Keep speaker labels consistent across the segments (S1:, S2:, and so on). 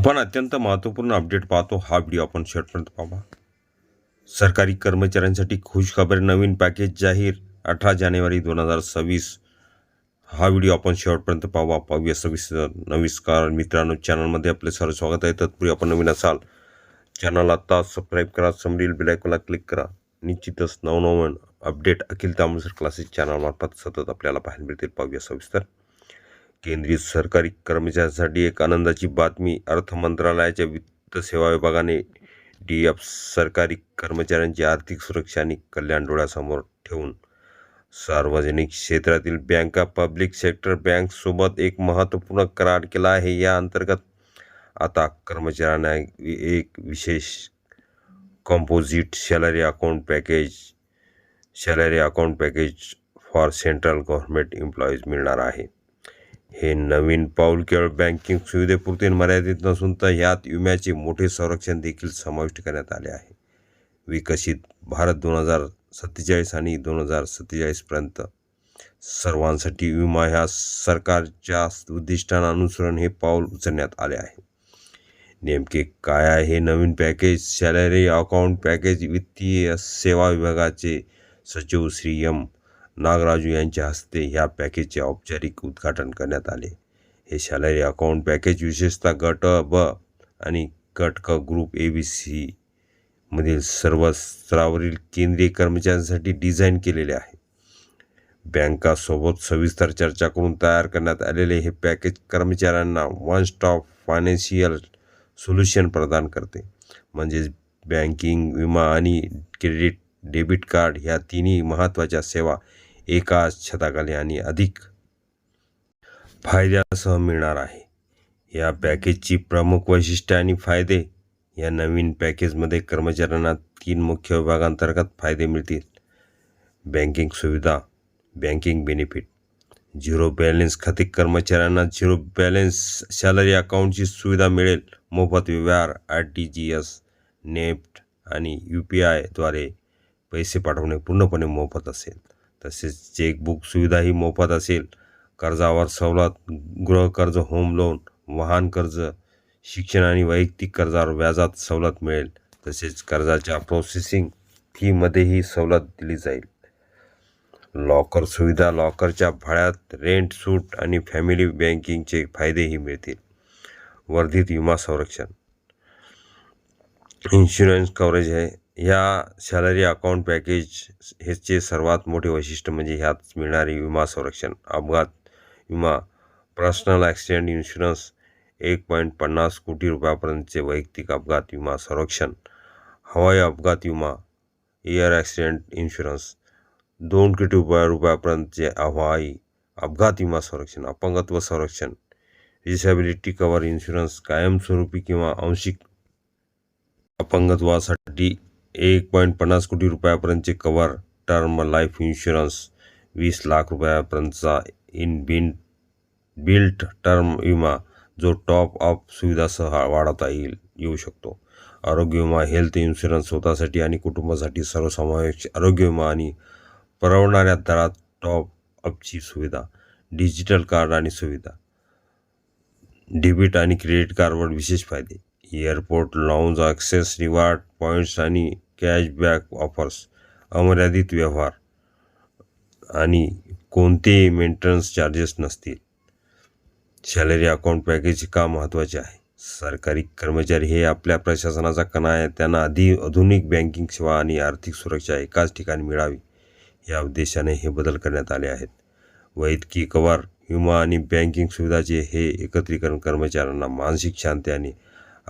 S1: आपण अत्यंत महत्त्वपूर्ण अपडेट पाहतो. हा व्हिडिओ आपण शेवटपर्यंत पाहा. सरकारी कर्मचाऱ्यांसाठी खुशखबरी नवीन पॅकेज जाहीर अठरा जानेवारी दोन हजार सव्वीस. हा व्हिडिओ आपण शेवटपर्यंत पाहावा पाहूया सविस्तर. नमस्कार मित्रांनो चॅनलमध्ये आपले सर्व स्वागत आहे. तत्पूर्वी आपण नवीन असाल चॅनल आत्ता सबस्क्राईब करा समरील बिलायकोला क्लिक करा. निश्चितच नवनवन अपडेट अखिल तामसर क्लासेस चॅनलमार्फत सतत आपल्याला पाहायला मिळतील. पाहूया सविस्तर. केंद्रीय सरकारी कर्मचाऱ्यांसाठी एक आनंदाची बातमी अर्थ मंत्रालयाच्या वित्त सेवा विभागाने डी एफ सरकारी कर्मचाऱ्यांची आर्थिक सुरक्षा आणि कल्याण डोळ्यासमोर ठेवून सार्वजनिक क्षेत्रातील बँका पब्लिक सेक्टर बँकसोबत एक महत्त्वपूर्ण करार केला आहे. या अंतर्गत आता कर्मचाऱ्यांना एक विशेष composite salary account package salary account package for central government employees मिळणार आहे. हे नवीन पाऊल केवळ बँकिंग सुविधेपुरते मर्यादित नसून तर यात विम्याचे मोठे संरक्षण देखील समाविष्ट करण्यात आले आहे. विकसित भारत दोन हजार सत्तेचाळीस आणि दोन हजार सत्तेचाळीसपर्यंत सर्वांसाठी विमा ह्या सरकारच्या उद्दिष्टांना अनुसरून हे पाऊल उचलण्यात आले आहे. नेमके काय आहे हे नवीन पॅकेज? Salary account package? वित्तीय सेवा विभागाचे सचिव श्री एम. नागराजू यांच्या हस्ते ह्या पॅकेजचे औपचारिक उद्घाटन करण्यात आले. हे सॅलरी अकाउंट पॅकेज विशेषतः गट ब आणि गट क ग्रुप ए बी सी मधील सर्व स्तरावरील केंद्रीय कर्मचाऱ्यांसाठी डिझाईन केलेले आहे. बँकासोबत सविस्तर चर्चा करून तयार करण्यात आलेले हे पॅकेज कर्मचाऱ्यांना वन स्टॉप फायनान्शियल सोल्युशन प्रदान करते. म्हणजेच बँकिंग विमा आणि क्रेडिट डेबिट कार्ड ह्या तिन्ही महत्त्वाच्या सेवा एकाच छताखाली आणि अधिक फायद्यासह मिळणार आहे. या पॅकेजची प्रमुख वैशिष्ट्ये आणि फायदे या नवीन पॅकेजमध्ये कर्मचाऱ्यांना तीन मुख्य विभागांतर्गत फायदे मिळतील. बँकिंग सुविधा बँकिंग बेनिफिट झिरो बॅलन्स खाते कर्मचाऱ्यांना झिरो बॅलन्स सॅलरी अकाउंटची सुविधा मिळेल. मोफत व्यवहार R T G S NEFT आणि यू पी आयद्वारे पैसे पाठवणे पूर्णपणे मोफत असेल. तसेच चेकबुक सुविधाही मोफत असेल. कर्जावर सवलत गृहकर्ज होम लोन वाहन कर्ज शिक्षण आणि वैयक्तिक कर्जावर व्याजात सवलत मिळेल. तसेच कर्जाच्या प्रोसेसिंग फीमध्येही सवलत दिली जाईल. लॉकर सुविधा लॉकरच्या भाड्यात रेंट सूट आणि फॅमिली बँकिंगचे फायदेही मिळतील. वर्धित विमा संरक्षण. इन्शुरन्स कव्हरेज आहे ह्या सॅलरी अकाउंट पॅकेज ह्याचे सर्वात मोठे वैशिष्ट्य म्हणजे ह्यात मिळणारे विमा संरक्षण अपघात विमा पर्सनल ॲक्सिडेंट इन्शुरन्स एक पॉईंट पन्नास कोटी रुपयापर्यंतचे वैयक्तिक अपघात विमा संरक्षण हवाई अपघात विमा एअर ॲक्सिडेंट इन्शुरन्स दोन कोटी रुपया रुपयापर्यंतचे हवाई अपघात विमा संरक्षण अपंगत्व संरक्षण डिसॅबिलिटी कव्हर इन्शुरन्स कायमस्वरूपी किंवा आंशिक अपंगत्वासाठी एक पॉईंट पन्नास कोटी रुपयापर्यंतचे कवर टर्म लाईफ इन्शुरन्स वीस लाख रुपयापर्यंतचा इन बिन बिल्ट टर्म विमा जो टॉप अप सुविधासह वाढवता येईल येऊ शकतो. आरोग्य विमा हेल्थ इन्शुरन्स स्वतःसाठी आणि कुटुंबासाठी सर्वसमावेश आरोग्य विमा आणि परवडणाऱ्या दरात टॉप अपची सुविधा डिजिटल कार्ड आणि सुविधा डेबिट आणि क्रेडिट कार्डवर विशेष फायदे. Airport lounge access reward points आणि कॅशबॅक ऑफर्स अमर्यादित व्यवहार आणि कोणतेही मेंटेनन्स चार्जेस नसतील. सॅलरी अकाउंट पॅकेज का महत्त्वाचे आहे? सरकारी कर्मचारी हे आपल्या प्रशासनाचा कणा आहे. त्यांना आधी आधुनिक बँकिंग सेवा आणि आर्थिक सुरक्षा एकाच ठिकाणी मिळावी. या उद्देशाने हे बदल करण्यात आले आहेत. वैद्यकीय कवर विमा आणि बँकिंग सुविधाचे हे एकत्रीकरण कर्मचाऱ्यांना मानसिक शांती आणि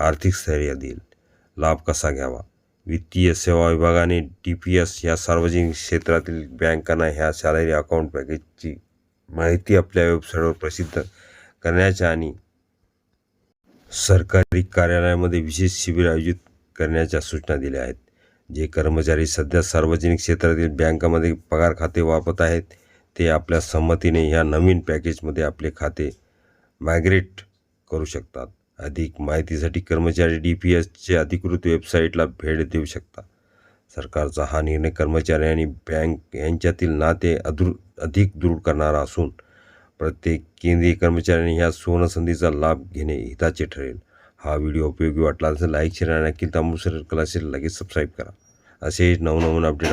S1: आर्थिक स्थैर्य देईल. लाभ कसा घ्यावा? वित्तीय सेवा विभागाने डी पी एस या सार्वजनिक क्षेत्रातील बँकांना ह्या सॅलरी अकाउंट पॅकेजची माहिती आपल्या वेबसाईटवर प्रसिद्ध करण्याच्या आणि सरकारी कार्यालयामध्ये विशेष शिबिर आयोजित करण्याच्या सूचना दिल्या आहेत. जे कर्मचारी सध्या सार्वजनिक क्षेत्रातील बँकामध्ये पगार खाते वापरत आहेत ते आपल्या संमतीने ह्या नवीन पॅकेजमध्ये आपले खाते मायग्रेट करू शकतात. अधिक माहितीसाठी कर्मचारी डी पी एसच्या अधिकृत वेबसाईटला भेट देऊ शकता. सरकारचा हा निर्णय कर्मचारी आणि बँक यांच्यातील नाते अदृ अधिक दृढ करणारा असून प्रत्येक केंद्रीय कर्मचाऱ्यांनी ह्या सुवर्णसंधीचा लाभ घेणे हिताचे ठरेल. हा व्हिडिओ उपयोगी वाटला असेल लाईक शेअर आणि अखिल तांबूसर कला लगेच सबस्क्राईब करा. असे नवनवीन अपडेट